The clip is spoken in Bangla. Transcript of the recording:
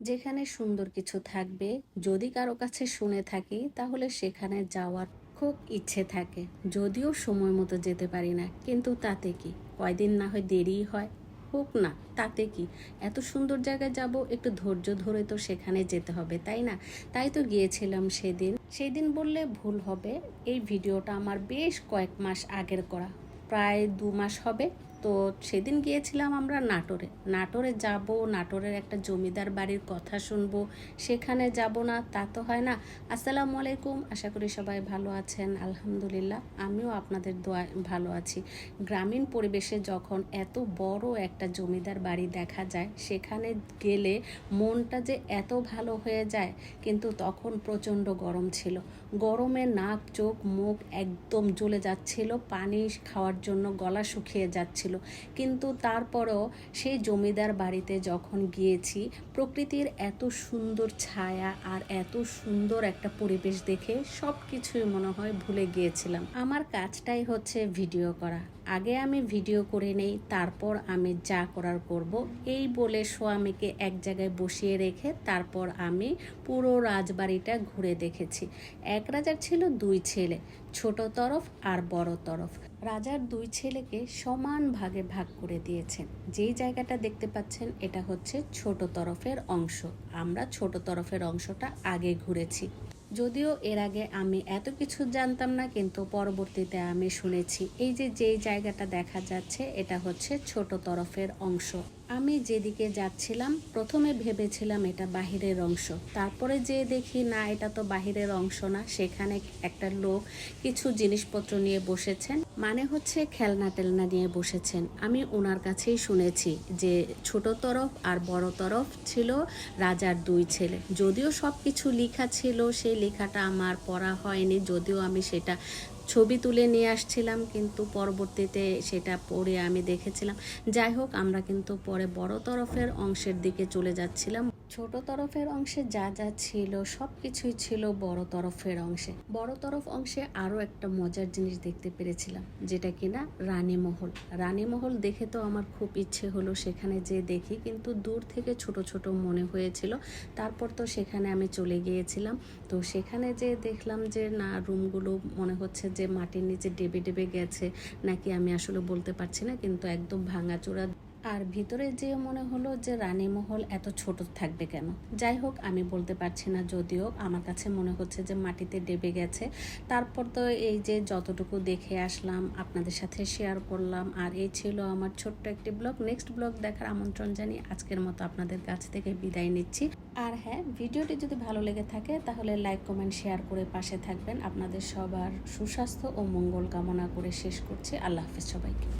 যেখানে সুন্দর কিছু থাকবে, যদি কারও কাছে শুনে থাকি, তাহলে সেখানে যাওয়ার খুব ইচ্ছে থাকে। যদিও সময় মতো যেতে পারি না, কিন্তু তাতে কি? কয়দিন না হয় দেরি হয়? হোক না, তাতে কি? এত সুন্দর জায়গায় যাব, একটু ধৈর্য ধরে তো সেখানে যেতে হবে, তাই না? তাই তো গিয়েছিলাম সেদিন। সেদিন বললে ভুল হবে। এই ভিডিওটা আমার বেশ কয়েক মাস আগের করা। প্রায় দু মাস হবে। তো সেদিন গিয়েছিলাম আমরা নাটোরে। নাটোরে যাব, নাটোরের একটা জমিদার বাড়ির কথা শুনব। সেখানে যাব না, তা তো হয় না। আসসালামু আলাইকুম, আশা করি সবাই ভালো আছেন। আলহামদুলিল্লাহ, আমিও আপনাদের দোয়া ভালো আছি। গ্রামীণ পরিবেশে যখন এত বড় একটা জমিদার বাড়ি দেখা যায়, সেখানে গেলে মনটা যে এত ভালো হয়ে যায়, কিন্তু তখন প্রচণ্ড গরম ছিল। গরমে নাক, চোখ, মুখ একদম জ্বলে যাচ্ছিল, পানি খাওয়ার জন্য গলা শুকিয়ে যাচ্ছিল। কিন্তু তারপরেও সেই জমিদার বাড়িতে যখন গিয়েছি, প্রকৃতির এত সুন্দর ছায়া আর এত সুন্দর একটা পরিবেশ দেখে সব কিছুই মনে হয় ভুলে গিয়েছিলাম। আমার কাজটাই হচ্ছে ভিডিও করা। আগে আমি ভিডিও করে নেই, তারপর আমি যা করার করব, এই বলে স্বামীকে এক জায়গায় বসিয়ে রেখে তারপর আমি পুরো রাজবাড়িটা ঘুরে দেখেছি। এক রাজার ছিল দুই ছেলে, ছোট তরফ আর বড় তরফ। রাজার দুই ছেলেকে সমান ভাগে ভাগ করে দিয়েছেন। যেই জায়গাটা দেখতে পাচ্ছেন, এটা হচ্ছে ছোট তরফের অংশ। আমরা ছোট তরফের অংশটা আগে ঘুরেছি। যদিও এর আগে আমি এত কিছু জানতাম না, কিন্তু পরবর্তীতে আমি শুনেছি। এই যে, যেই জায়গাটা দেখা যাচ্ছে, এটা হচ্ছে ছোট তরফের অংশ। আমি যেদিকে যাচ্ছিলাম, প্রথমে ভেবেছিলাম এটা বাহিরের অংশ। তারপরে যে দেখি, না, এটা তো বাহিরের অংশ না, সেখানে একটা লোক কিছু জিনিসপত্র নিয়ে বসেছেন। মানে হচ্ছে খেলনা টেলনা নিয়ে বসেছেন। আমি ওনার কাছেই শুনেছি যে, ছোট তরফ আর বড় তরফ ছিল রাজার দুই ছেলে। যদিও সব কিছু লেখা ছিল সেই লেখাটা আমার পড়া হয়নি, যদিও আমি সেটা ছবি তুলে নিয়ে আসছিলাম, কিন্তু পরবর্তীতে সেটা পড়ে আমি দেখেছিলাম। যাই হোক, আমরা কিন্তু পরে বড় তরফের অংশের দিকে চলে যাচ্ছিলাম। ছোট তরফের অংশে যা যা ছিল, সব কিছুই ছিল বড় তরফের অংশে। বড় তরফ অংশে আরও একটা মজার জিনিস দেখতে পেরেছিলাম, যেটা কিনা রানীমহল রানীমহল দেখে তো আমার খুব ইচ্ছে হলো সেখানে যে দেখি, কিন্তু দূর থেকে ছোট ছোট মনে হয়েছিল, তারপর তো সেখানে আমি চলে গিয়েছিলাম। তো সেখানে যে দেখলাম যে, না, রুমগুলো মনে হচ্ছে যে মাটির নিচে ডেবে ডেবে গেছে, নাকি আমি আসলে বলতে পারছি না, কিন্তু একদম ভাঙাচোরা আর ভিতরে যে মনে হলো যে রানীমহল এত ছোট থাকবে কেন? যাই হোক, আমি বলতে পারছি না, যদিও আমার কাছে মনে হচ্ছে যে মাটিতে ডেবে গেছে। তারপর তো এই যে যতটুকু দেখে আসলাম, আপনাদের সাথে শেয়ার করলাম, আর এই ছিল আমার ছোট্ট একটি ব্লগ নেক্সট ব্লগ দেখার আমন্ত্রণ জানিয়ে আজকের মতো আপনাদের কাছ থেকে বিদায় নিচ্ছি। আর হ্যাঁ ভিডিওটি যদি ভালো লেগে থাকে, তাহলে লাইক কমেন্ট শেয়ার করে পাশে থাকবেন। আপনাদের সবার সুস্বাস্থ্য ও মঙ্গল কামনা করে শেষ করছি। আল্লাহ হাফিজ সবাইকে।